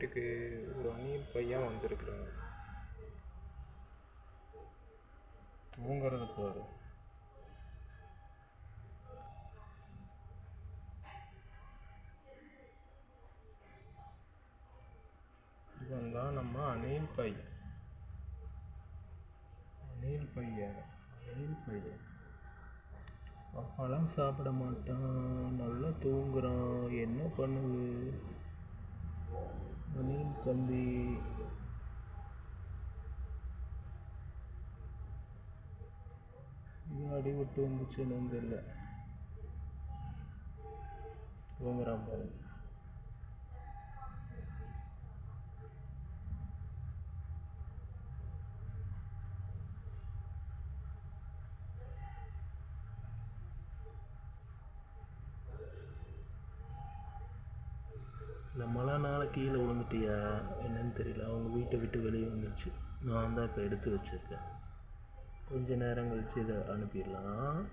வீட்டுக்கு ஒரு அணில் பையன் வந்திருக்கிறாங்க தூங்குறது பாரு. இவன் தான் நம்ம அணில் பையன். அணில் பையன் அணில் பையன். அப்பெல்லாம் சாப்பிட மாட்டான் நல்லா தூங்குறான். என்ன பண்ணுது? அணில் தம்பி இது அடிபட்டு வந்துச்சு என்னன்னு தெரியல தூங்குறான் பாருங்க நம்மளாம் நாளை கீழே விழுந்துட்டியா? என்னன்னு தெரியல. அவங்க வீட்டை விட்டு வெளியே வந்துருச்சு. நான் தான் இப்போ எடுத்து வச்சிருக்கேன். கொஞ்ச நேரம் கழிச்சு இதை அனுப்பிடலாம்.